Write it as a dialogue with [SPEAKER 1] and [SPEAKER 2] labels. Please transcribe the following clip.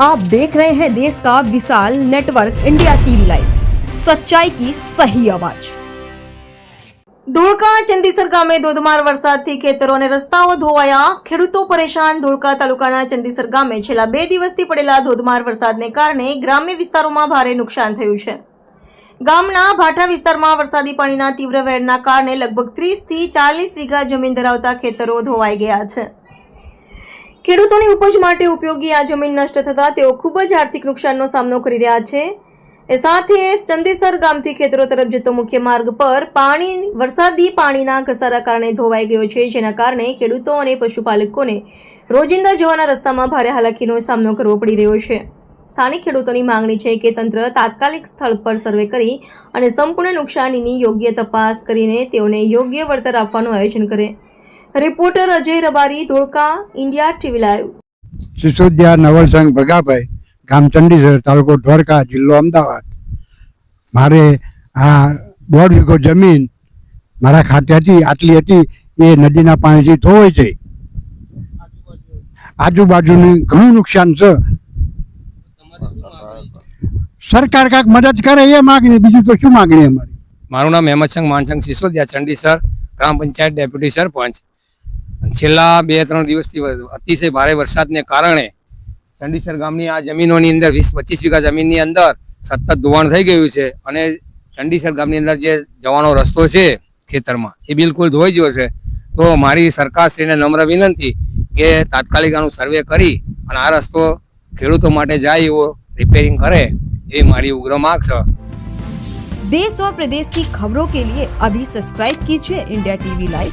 [SPEAKER 1] आप देख रहे हैं देश का विशाल नेटवर्क इंडिया टीवी लाइव सच्चाई की सही आवाज
[SPEAKER 2] ધોળકા ચંદીસર ગામે ધોધમાર વરસાદથી ખેતરો અને રસ્તાઓ ધોવાયા ખેડૂતો પરેશાન ધોળકા તાલુકાના ચંદીસર ગામે છેલ્લા બે દિવસથી પડેલા ધોધમાર વરસાદને કારણે ગ્રામ્ય વિસ્તારોમાં ભારે નુકસાન થયું છે ગામના ભાઠા વિસ્તારમાં વરસાદી પાણીના તીવ્ર વહેણના કારણે લગભગ ત્રીસથી ચાલીસ વીઘા જમીન ધરાવતા ખેતરો ધોવાઈ ગયા છે ખેડૂતોની ઉપજ માટે ઉપયોગી આ જમીન નષ્ટ થતાં તેઓ ખૂબ જ આર્થિક નુકસાનનો સામનો કરી રહ્યા છે. એ સાથે ચંદીસર ગામથી ખેતરો તરફ જતો મુખ્ય માર્ગ પર પાણી, વરસાદી પાણીના ઘસારા કારણે ધોવાઈ ગયો છે, જેના કારણે ખેડૂતો અને પશુપાલકોને રોજિંદા જવાના રસ્તામાં ભારે હાલાકીનો સામનો કરવો પડી રહ્યો છે. સ્થાનિક ખેડૂતોની માંગણી છે કે તંત્ર તાત્કાલિક સ્થળ પર સર્વે કરી અને સંપૂર્ણ નુકસાનીની યોગ્ય તપાસ કરીને તેઓને યોગ્ય વળતર આપવાનું આયોજન કરે. Reporter Ajay Rabari Dholka India TV live.
[SPEAKER 3] Sisodiya Navalsang Bhagabhai ગામ ચંડીસર તાલુકો દ્વારકા જિલ્લો અમદાવાદ. મારે આ દોઢ વીઘો જમીન મારા ખાતે હતી આટલી હતી એ નદીના પાણીથી ધોવાઈ છે આજુબાજુનું ઘણું નુકસાન છે. સરકાર કાંક મદદ કરે એ માગણી બીજું તો શું માગણી અમારી?
[SPEAKER 4] મારું નામ હેમતસંગ માનસંગ સિસોદિયા ચંડીસર ગ્રામ પંચાયત ડેપ્યુટી સરપંચ. છેલ્લા બે ત્રણ દિવસથી વ- અતિશય ભારે વરસાદને કારણે ચંડીસર ગામની આ જમીનોની અંદર વીસ પચીસ વીઘા જમીનની અંદર સતત ધોવાણ થઈ ગયું છે અને ચંડીસર ગામની અંદર જે જવાનો રસ્તો છે ખેતરમાં એ બિલકુલ ધોઈ ગયો છે તો મારી સરકારશ્રીને નમ્ર વિનંતી કે તાત્કાલિક આનું સર્વે કરી અને આ રસ્તો ખેડૂતો માટે જાય એવો રિપેરિંગ કરે એવી મારી ઉગ્ર માંગ છે
[SPEAKER 1] देश और प्रदेश की खबरों के लिए अभी सब्सक्राइब कीजिए इंडिया टीवी लाइव